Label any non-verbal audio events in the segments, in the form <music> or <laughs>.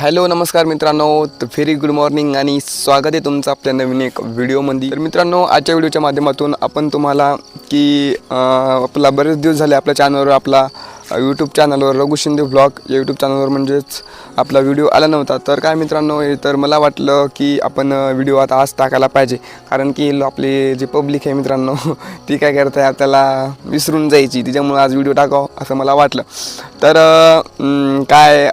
Hello नमस्कार मित्रांनो. तर व्हेरी गुड मॉर्निंग आणि स्वागत आहे तुमचं आपल्या नवीन एक व्हिडिओमध्ये तर मित्रांनो आजच्या व्हिडिओच्या माध्यमातून आपण तुम्हाला की आपला बरेच दिवस झाले आपल्या चॅनलवर आपला यूट्यूब चॅनलवर रघु शिंदे ब्लॉग या यूट्यूब चॅनलवर म्हणजेच आपला व्हिडिओ आला नव्हता. तर काय मित्रांनो हे तर मला वाटलं की आपण व्हिडिओ आता आज टाकायला पाहिजे. कारण की आपली जी पब्लिक आहे मित्रांनो <laughs> ती काय करते आपल्याला विसरून जायची. त्याच्यामुळे आज व्हिडिओ टाकावं असं मला वाटलं. तर काय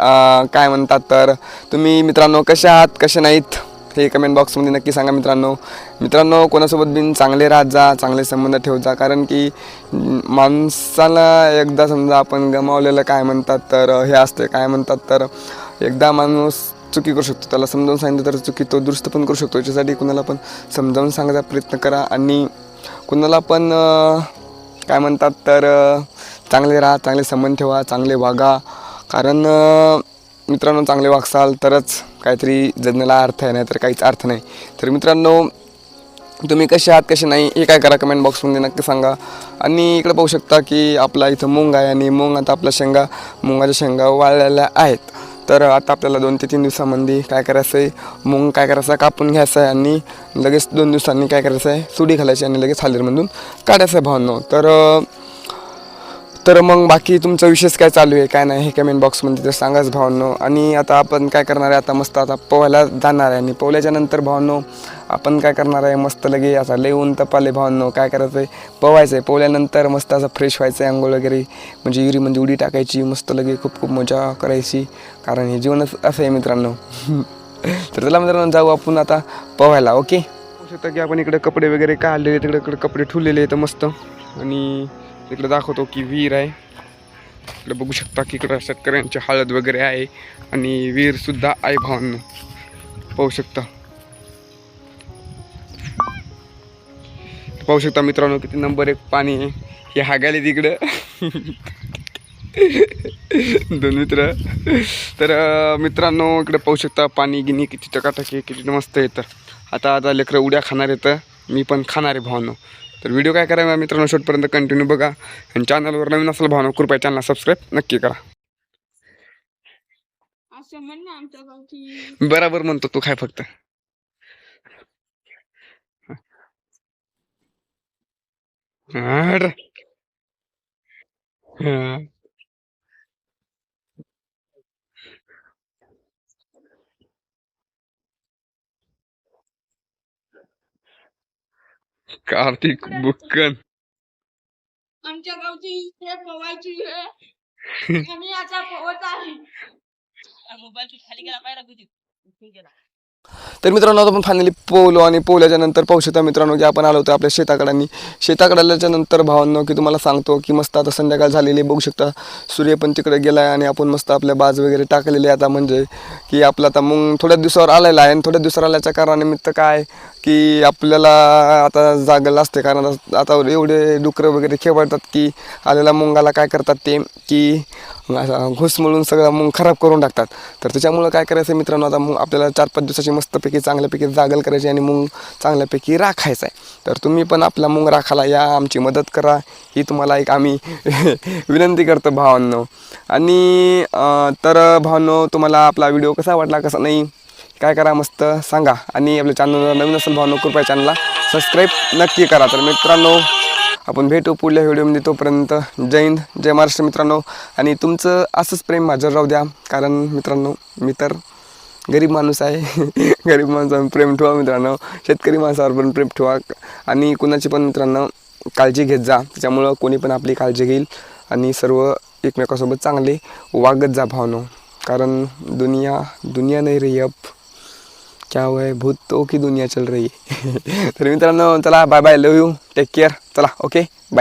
काय म्हणतात तर तुम्ही मित्रांनो कशा आहात कसे नाहीत? हे कमेंट बॉक्समध्ये नक्की सांगा मित्रांनो. मित्रांनो कोणासोबत बिन चांगले राहत जा चांगले संबंध ठेवत जा. कारण की माणसाला एकदा समजा आपण गमावलेलं काय म्हणतात तर हे असते काय म्हणतात तर एकदा माणूस चुकी करू शकतो. त्याला समजावून सांगितलं तर चुकी तो दुरुस्त पण करू शकतो. याच्यासाठी कुणाला पण समजावून सांगायचा प्रयत्न करा. आणि कुणाला पण काय म्हणतात तर चांगले राहा चांगले संबंध ठेवा चांगले वागा. कारण मित्रांनो चांगले वागसाल तरच काहीतरी जगण्याला अर्थ आहे नाही तर काहीच अर्थ नाही. तर मित्रांनो तुम्ही कसे आहात कसे नाही हे काय करा कमेंट बॉक्समध्ये नक्की सांगा. आणि इकडे पाहू शकता की आपला इथं मुंग आहे आणि मुंग आता आपल्या शेंगा मुगाच्या शेंगा वाळलेल्या आहेत. तर आता आपल्याला दोन ते तीन दिवसामध्ये काय करायचं आहे मुंग काय करायचं आहे कापून घ्यायचं आहे आणि लगेच दोन दिवसांनी काय करायचं आहे सुडी घालायची आणि लगेच हालीरमधून काढायचं आहे भावनो. तर तर मग बाकी तुमचं विशेष काय चालू आहे? काय नाही हे कमेंट बॉक्समध्ये तर सांगाच भावनो. आणि आता आपण काय करणार आहे? आता मस्त आता पोहायला जाणार आहे. आणि पोहल्याच्या नंतर भावनो आपण काय करणार आहे? मस्त लगे आता लय ऊन तपाले भावनो. काय करायचं आहे पोहायचं आहे पोहल्यानंतर मस्त असं फ्रेश व्हायचं आहे अंघोळ वगैरे. म्हणजे विहिरीमध्ये म्हणजे उडी टाकायची. मस्त लगे खूप खूप मजा करायची. कारण हे जीवनच असं आहे मित्रांनो. <laughs> तर चला मित्रांनो जाऊ आपण आता पोहायला. ओके? शकता की आपण इकडे कपडे वगैरे काढलेले तिकडे इकडे कपडे ठेवलेले आहेत मस्त. आणि इकडे दाखवतो की विहीर आहे. इकडे बघू शकता की इकडं शेतकऱ्यांची हळद वगैरे आहे आणि विहीरसुद्धा आहे भावांना. पाहू शकता. पाहू शकता मित्रांनो किती नंबर एक पाणी आहे. हे हागायला तिकडं. दोन मित्र. तर मित्रांनो इकडे पाहू शकता पाणी गिनी किती टकाटक आहे किती मस्त आहे. तर आता आता लेकरं उड्या खाणार येतं मी पण खाणार आहे भावांनो. तर व्हिडिओ काय करा मित्रांनो शेवटपर्यंत कंटिन्यू बघा आणि चॅनलवर नवीन असेल भावनो कृपया चॅनलला सबस्क्राईब नक्की करा बराबर म्हणतो तू काय फक्त. हा. कार्तिक बुक्कन. आमच्या गावची हे पवायची आहे. <laughs> आम्ही आता पवत आहे. मोबाईल खाली गेला पाहिजे गेला. तर मित्रांनो आता आपण फायनली पोलो आणि पोहल्याच्या नंतर पाहू शकता मित्रांनो की आपण आलो होतो आपल्या शेताकडे आणि नंतर भावांनो की तुम्हाला सांगतो की मस्त आता संध्याकाळ झालेली आहे. बघू शकता सूर्य पण तिकडे गेला आहे आणि आपण मस्त आपल्या बाज वगैरे टाकलेले आहे आता म्हणजे की आपला आता मग थोड्या दिवसावर आलेला आहे. आणि थोड्या दिवसावर आल्याच्या कारणानिमित्त काय की आपल्याला आता जागलं असते. कारण आता आता एवढे डुकरं वगैरे खेळतात की आलेल्या मुंगाला काय करतात ते की असा घुसमळून सगळं मग खराब करून टाकतात. तर त्याच्यामुळं काय करायचं मित्रांनो? आता मग आपल्याला चार पाच दिवसाची मस्तपैकी चांगल्यापैकी जागल करायची आणि मग चांगल्यापैकी राखायचं आहे तर तुम्ही पण आपला मुंग राखायला या आमची मदत करा. ही तुम्हाला एक आम्ही <laughs> विनंती करतो भावांनो. आणि तर भावांनो तुम्हाला आपला व्हिडिओ कसा वाटला कसा नाही काय करा मस्त सांगा. आणि आपल्या चॅनलला नवीन असेल भावनो कृपया चॅनलला सबस्क्राईब नक्की करा. तर मित्रांनो आपण भेटू पुढल्या व्हिडिओमध्ये. तोपर्यंत जय हिंद जय महाराष्ट्र मित्रांनो. आणि तुमचं असंच प्रेम माझ्यावर राहू द्या. कारण मित्रांनो मी तर गरीब माणूस आहे. <laughs> गरीब माणसावर प्रेम ठेवा मित्रांनो. शेतकरी माणसावर पण प्रेम ठेवा. आणि कुणाची पण मित्रांनो काळजी घेत जा. त्याच्यामुळं कोणी पण आपली काळजी घेईल. आणि सर्व एकमेकासोबत चांगले वागत जा भावनो. कारण दुनिया दुनिया नाही रे अब क्या हुआ है भूत तो की दुनिया चल रही है। <laughs> तर मित्रांनो चला bye bye love you take care चला ओके बाय